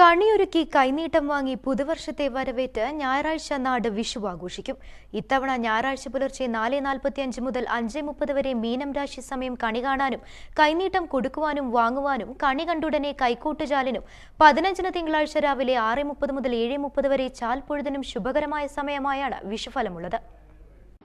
കണിയൊരുക്കി കൈനീട്ടം വാങ്ങി പുതുവർഷത്തെ വരവേറ്റ് ഞായറാഴ്ച നാട് വിഷു ആഘോഷിക്കും ഇത്തവണ ഞായറാഴ്ച പുലർച്ചെ നാല് നാൽപ്പത്തിയഞ്ച് മുതൽ അഞ്ച് മുപ്പത് വരെ മീനം രാശി സമയം കണി കാണാനും കൈനീട്ടം കൊടുക്കുവാനും വാങ്ങുവാനും കണി കണ്ടുടനെ കൈക്കൂട്ടുചാലിനും പതിനഞ്ചിന് തിങ്കളാഴ്ച രാവിലെ ആറ് മുപ്പത് മുതൽ ഏഴ് മുപ്പത് വരെ ചാൽപ്പൊഴുതിനും ശുഭകരമായ സമയമായാണ് വിഷുഫലമുള്ളത്.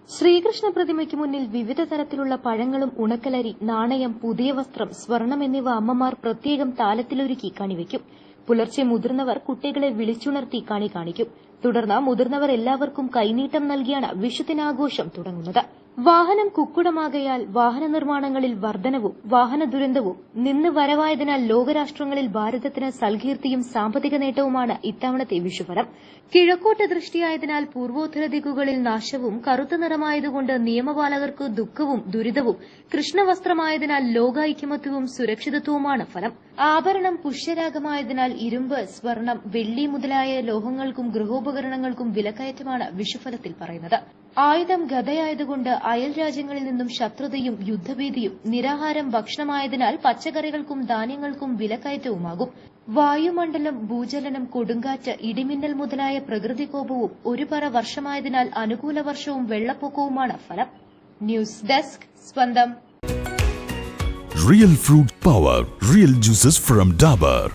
ശ്രീകൃഷ്ണ പ്രതിമയ്ക്ക് മുന്നിൽ വിവിധ തരത്തിലുള്ള പഴങ്ങളും ഉണക്കലരി നാണയം പുതിയ വസ്ത്രം സ്വർണം എന്നിവ അമ്മമാർ പ്രത്യേകം താലത്തിലൊരുക്കി കണിവയ്ക്കും പുലർച്ചെ മുതിർന്നവർ കുട്ടികളെ വിളിച്ചുണർത്തി കണി കാണിക്കും തുടർന്ന് മുതിർന്നവർ എല്ലാവർക്കും കൈനീട്ടം നൽകിയാണ് വിഷുദിനാഘോഷം തുടങ്ങുന്നത്. വാഹനം കുക്കുടമാകയാൽ വാഹന നിർമ്മാണങ്ങളിൽ വർധനവും വാഹന ദുരന്തവും നിന്ന് വരവായതിനാൽ ലോകരാഷ്ട്രങ്ങളിൽ ഭാരതത്തിന് സൽകീർത്തിയും സാമ്പത്തിക നേട്ടവുമാണ് ഇത്തവണത്തെ വിഷുഫലം കിഴക്കോട്ട് ദൃഷ്ടിയായതിനാൽ പൂർവോത്തര ദിക്കുകളിൽ നാശവും കറുത്ത നിറമായതുകൊണ്ട് നിയമപാലകർക്ക് ദുഃഖവും ദുരിതവും കൃഷ്ണവസ്ത്രമായതിനാൽ ലോകൈക്യമത്വവും സുരക്ഷിതത്വവുമാണ് ഫലം. ആഭരണം പുഷ്യരാഗമായതിനാൽ ഇരുമ്പ് സ്വർണം വെള്ളി മുതലായ ലോഹങ്ങൾക്കും ഗൃഹോപകരണങ്ങൾക്കും വിലക്കയറ്റമാണ് വിഷുഫലത്തിൽ പറയുന്നത്. ആയുധം ഗതയായതുകൊണ്ട് അയൽ രാജ്യങ്ങളിൽ നിന്നും ശത്രുതയും യുദ്ധഭീതിയും നിരാഹാരം ഭക്ഷണമായതിനാൽ പച്ചക്കറികൾക്കും ധാന്യങ്ങൾക്കും വിലക്കയറ്റവുമാകും. വായുമണ്ഡലം ഭൂചലനം കൊടുങ്കാറ്റ് ഇടിമിന്നൽ മുതലായ പ്രകൃതികോപവും ഒരു പറ വർഷമായതിനാൽ അനുകൂല വർഷവും വെള്ളപ്പൊക്കവുമാണ് ഫലം. ന്യൂസ് ഡെസ്ക് സ്വന്തം. Real fruit power real juices from Dabur